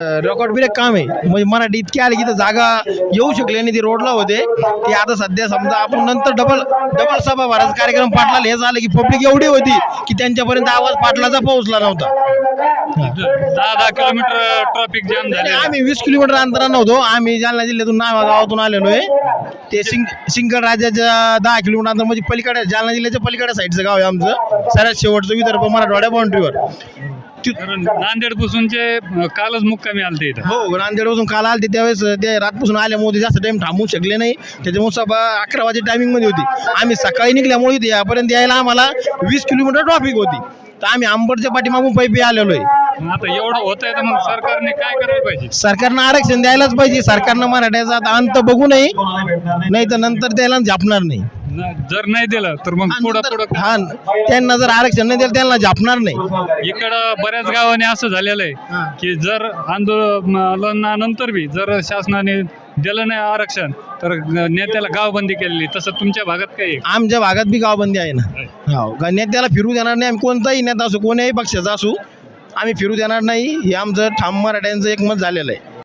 Record break काम आहे. म्हणजे मराठी इतकी आली की तर जागा येऊ शकले नाही. ते रोडला होते. ते आता सध्या समजा आपण नंतर डबल डबल सभा भरायचा कार्यक्रम पाटला हे झालं की पब्लिक एवढी होती की त्यांच्यापर्यंत आवाज पाटलाचा पोहोचला नव्हता. दहा दहा किलोमीटर ट्रॅफिक जाम आणि झाले आम्ही वीस किलोमीटर अंतरानं होतो आम्ही जालना जिल्ह्यातून नावा गावातून आलेलो आहे. ते सिंग सिंगड राज्याच्या दहा किलोमीटर म्हणजे पलीकडे जालना जिल्ह्याच्या पलीकडे साईडचं गाव आहे आमचं. सगळ्यात शेवटचं विदर्भ मराठवाड्या बाउंड्रीवर नांदेड पासूनचे कालच मुक्कामी आलते इथं. हो नांदेडपासून काल आले त्यावेळेस ते रातपासून आल्यामुळे जास्त टाइम थांबू शकले नाही. त्याच्यामुळे सभा अकरा वाजे टायमिंगमध्ये होती. आम्ही सकाळी निघल्यामुळे यापर्यंत यायला आम्हाला वीस किलोमीटर ट्रॉफिक होती. तर आम्ही आंबडच्या पाठीमागून पैपी आलेलो आहे. आता एवढं होत आहे तर मग सरकारने काय करायला पाहिजे? सरकारनं आरक्षण द्यायलाच पाहिजे. सरकारनं मराठ्याचा आता अंत बघू नये. नाही तर नंतर त्याला झापणार नाही. न- जर नाही दिलं तर मग पुढं पुढं हा त्यांना जर आरक्षण नाही दिलं त्यांना झापणार नाही. इकडं बऱ्याच गावाने असं झालेलं आहे की जर आंदोलनानंतर बी जर शासनाने दिलं नाही आरक्षण तर नेत्याला गावबंदी केलेली तसं तुमच्या भागात काय आहे? आमच्या भागात बी गावबंदी आहे ना. हो का नेत्याला फिरू देणार नाही. आम्ही कोणताही नेता असू कोण्याही पक्षाचा असू आम्ही फिरू देणार नाही. हे आमचं ठाम मराठ्यांचं एक मत झालेलं आहे.